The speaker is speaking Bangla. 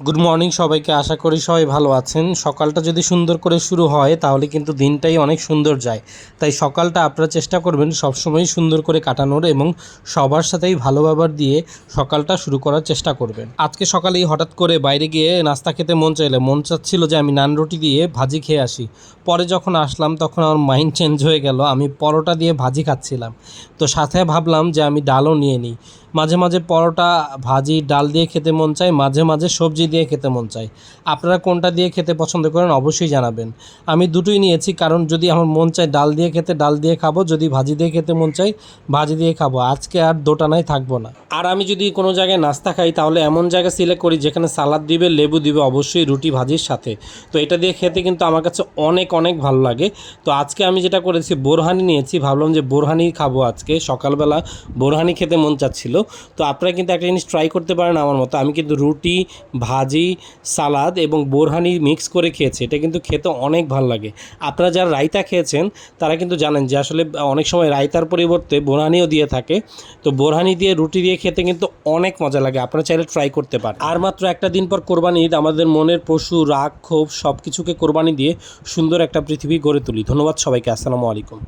গুড মর্নিং সবাইকে, আশা করি সবাই ভালো আছেন। সকালটা যদি সুন্দর করে শুরু হয়, তাহলে কিন্তু দিনটাই অনেক সুন্দর যায়। তাই সকালটা আপনারা চেষ্টা করবেন সবসময় সুন্দর করে কাটানোর এবং সবার সাথেই ভালো ব্যবহার দিয়ে সকালটা শুরু করার চেষ্টা করবেন। আজকে সকালেই হঠাৎ করে বাইরে গিয়ে নাস্তা খেতে মন চাইলে, মন চাচ্ছিল যে আমি নান রুটি দিয়ে ভাজি খেয়ে আসি। পরে যখন আসলাম, তখন আমার মাইন্ড চেঞ্জ হয়ে গেল, আমি পরোটা দিয়ে ভাজি খাচ্ছিলাম। তো সাথে ভাবলাম যে আমি ডালও নিয়ে নিই। মাঝে মাঝে পরোটা, ভাজি, ডাল দিয়ে খেতে মন চায়, মাঝে মাঝে সবজি দিয়ে খেতে মন চায়। আপনারা কোনটা দিয়ে খেতে পছন্দ করেন অবশ্যই জানাবেন। আমি দুটোই নিয়েছি কারণ যদি আমার মন চায় ডাল দিয়ে খেতে, ডাল দিয়ে খাব। যদি ভাজি দিয়ে খেতে মন চাই ভাজি দিয়ে খাব। আজকে আর দোটানায় থাকব না। আর আমি যদি কোনো জায়গায় নাস্তা খাই, তাহলে এমন জায়গা সিলেক্ট করি যেখানে সালাদ দিবে, লেবু দিবে, অবশ্যই রুটি ভাজির সাথে। তো এটা দিয়ে খেতে কিন্তু আমার কাছে অনেক অনেক ভালো লাগে। তো আজকে আমি যেটা করেছি, বোরহানি নিয়েছি। ভাবলাম যে বোরহানি খাব আজকে। সকালবেলা বোরহানি খেতে মন চাচ্ছিল। তো আপনারা কিন্তু একটা জিনিস ট্রাই করতে পারেন আমার মতো। আমি কিন্তু রুটি ভাজি সালাদ এবং বোরহানি মিক্স করে খেয়েছি। এটা কিন্তু খেতে অনেক ভালো লাগে। আপনারা যারা রায়তা খেয়েছেন, তারা কিন্তু জানেন যে আসলে অনেক সময় রায়তার পরিবর্তে বোরহানিও দিয়ে থাকে। তো বোরহানি দিয়ে রুটি দিয়ে খেতে কিন্তু অনেক মজা লাগে। আপনারা চাইলে ট্রাই করতে পারেন। আর মাত্র একটা দিন পর কোরবানি ঈদ, আমাদের মনের পশু, রাগ, ক্ষোভ সব কিছুকে কোরবানি দিয়ে সুন্দর একটা পৃথিবী গড়ে তুলি। ধন্যবাদ সবাইকে। আসসালামু আলাইকুম।